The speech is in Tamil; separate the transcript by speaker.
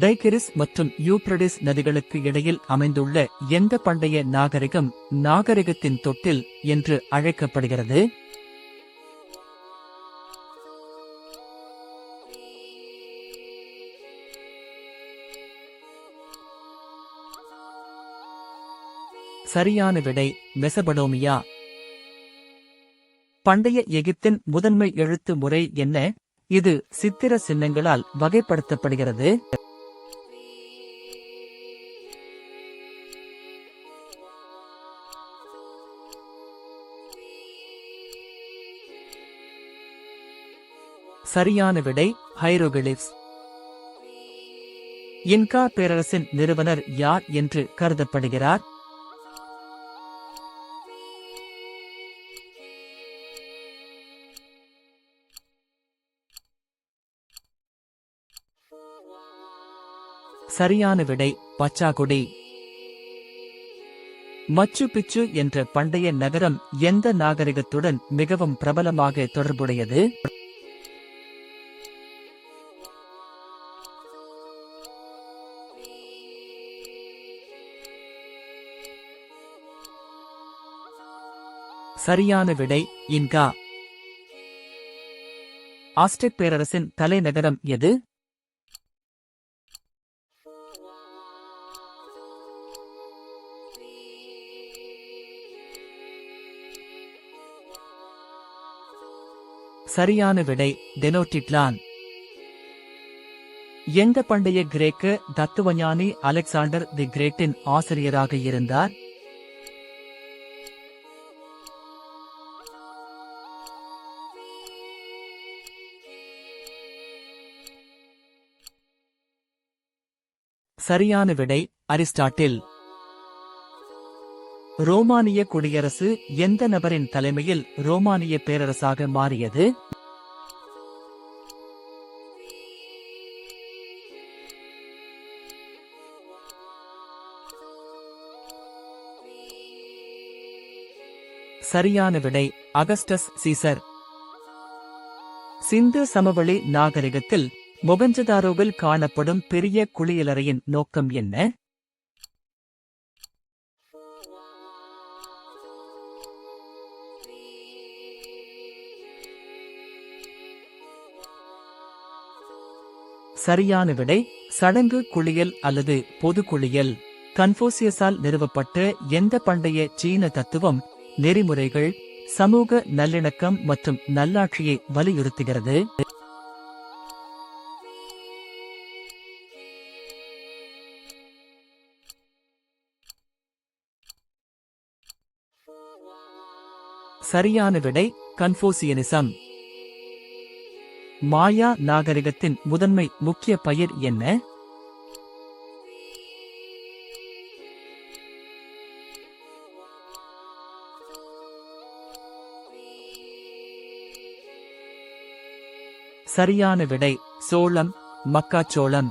Speaker 1: டைகிரிஸ் மற்றும் யூப்ரடிஸ் நதிகளுக்கு இடையில் அமைந்துள்ள எந்த பண்டைய நாகரிகம் நாகரிகத்தின் தொட்டில் என்று அழைக்கப்படுகிறது? சரியான விடை மெசபடோமியா. பண்டைய எகிப்தின் முதன்மை எழுத்து முறை என்ன? இது சித்திர சின்னங்களால் வகைப்படுத்தப்படுகிறது. சரியான விடை ஹைரோகிலிப்ஸ் இன்கா பேரரசின் நிறுவனர் யார் என்று கருதப்படுகிறார்? சரியான விடை பச்சாகுடி. மச்சு பிச்சு என்ற பண்டைய நகரம் எந்த நாகரிகத்துடன் மிகவும் பிரபலமாக தொடர்புடையது? சரியான விடை இன்கா. ஆஸ்டெக் பேரரசின் தலைநகரம் எது? சரியான விடை டெனோட்டிட்லான் எந்த பண்டைய கிரேக்க தத்துவஞானி அலெக்சாண்டர் தி கிரேட்டின் ஆசிரியராக இருந்தார்? சரியான விடை அரிஸ்டாட்டில். ரோமானிய குடியரசு எந்த நபரின் தலைமையில் ரோமானிய பேரரசாக மாறியது? சரியான விடை அகஸ்டஸ் சீசர். சிந்து சமவெளி நாகரிகத்தில் மொகஞ்சதாரோவில் காணப்படும் பெரிய குளியலறையின் நோக்கம் என்ன? சரியான விடை சடங்கு குளியல் அல்லது பொது குளியல். கன்ஃபோசியஸால் நிறுவப்பட்ட எந்த பண்டைய சீன தத்துவம் நெறிமுறைகள் சமூக நல்லிணக்கம் மற்றும் நல்லாட்சியை வலியுறுத்துகிறது? சரியான விடை கன்ஃபோசியனிசம் மாயா நாகரிகத்தின் முதன்மை முக்கிய பயிர் என்ன? சரியான விடை சோளம் மக்காச்சோளம்.